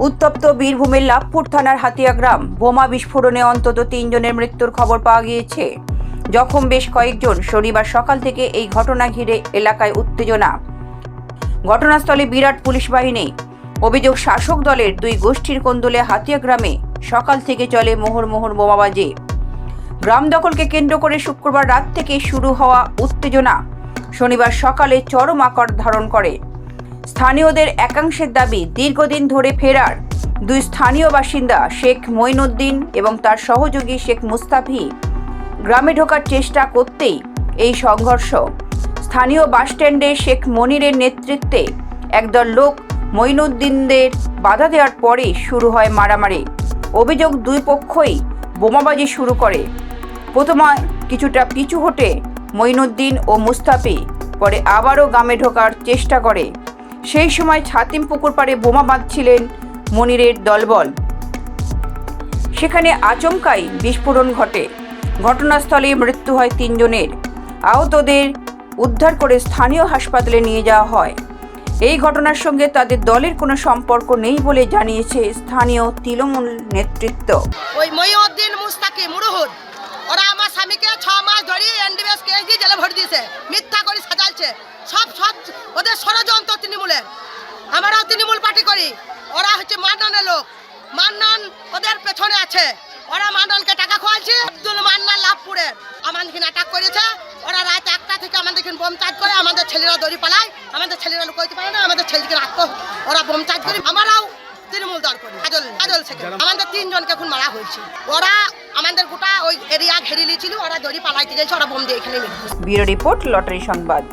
উত্তপ্ত বীরভূমের লাভপুর থানার হাতিয়া গ্রাম, বোমা বিস্ফোরণে অন্তত তিনজনের মৃত্যুর খবর পাওয়া গিয়েছে। জখম বেশ কয়েকজন। শনিবার সকাল থেকে এই ঘটনা ঘিরে এলাকায় উত্তেজনা। ঘটনাস্থলে বিরাট পুলিশ বাহিনী। অভিযোগ, শাসক দলের দুই গোষ্ঠীর কোন্দলে হাতিয়া গ্রামে সকাল থেকে চলে মোহর মোহর বোমাবাজি। গ্রাম দখলকে কেন্দ্র করে শুক্রবার রাত থেকে শুরু হওয়া উত্তেজনা। শনিবার সকালে চরম আকার ধারণ করে। স্থানীয়দের একাংশের দাবি দীর্ঘদিন ধরে ফেরার। দুই স্থানীয় বাসিন্দা শেখ মঈনুদ্দিন এবং তার সহযোগী শেখ মুস্তাফি গ্রামে ঢোকার চেষ্টা করতেই এই সংঘর্ষ। স্থানীয় বাসস্ট্যান্ডে শেখ মনিরের নেতৃত্বে একদল লোক মঈনুদ্দিনদের বাধা দেওয়ার পরে শুরু হয় মারামারি। অভিযোগ দুই পক্ষই বোমাবাজি শুরু করে। প্রথমে কিছুটা পিছু হটে মঈনুদ্দিন ও মুস্তাফি, পরে আবারও গ্রামে ঢোকার চেষ্টা করে। সেই সময় ছাতিম পুকুর পাড়ে বোমা বাঁধছিলেন মনিরের দলবল। সেখানে আচমকাই বিস্ফোরণ ঘটে। ঘটনাস্থলে মৃত্যু হয় তিনজনের। আহতদের উদ্ধার করে স্থানীয় হাসপাতালে নিয়ে যাওয়া হয়। এই ঘটনার সঙ্গে তাদের দলের কোনো সম্পর্ক নেই বলে জানিয়েছে স্থানীয় তৃণমূল নেতৃত্ব। ওই মহিউদ্দিন মুস্তাকি মুরুহুদ, ওরা আমার স্বামীকে ছ মাস ধরে এনডিএস কেস জেলে ভরে দিয়েছে। মিথ্যা করে সাজালছে সব সব ওদের ষড়যন্ত্র তৃণমূলের। আমরাও তৃণমূল পার্টি করি। ওরা হচ্ছে মান্নানের লোক। মান্নান ওদের পেছনে আছে। ওরা মান্নানকে টাকা খোয়াচ্ছে। আব্দুল মান্নান লাভপুরের আমাদেরকে অ্যাটাক করেছে। ওরা রাত একটা থেকে আমাদেরকে বোম চার্জ করে। আমাদের ছেলেরা দড়ি পালায়। আমাদের ছেলেরা লুকাইতে পারে না। আমাদের ছেলেকে রাখতো ওরা বোম চার্জ করে। আমরাও তৃণমূল দল করি। কাজল কাজল থেকে আমাদের তিনজনকে এখন মারা হয়েছে। ওরা আমাদের গোটা ওই এরিয়া ঘেরে নিয়েছিল। ওরা দড়ি পালাইতে গেছে ওরা বোম দিয়ে এখানে ব্যুরো রিপোর্ট লটারি সংবাদ।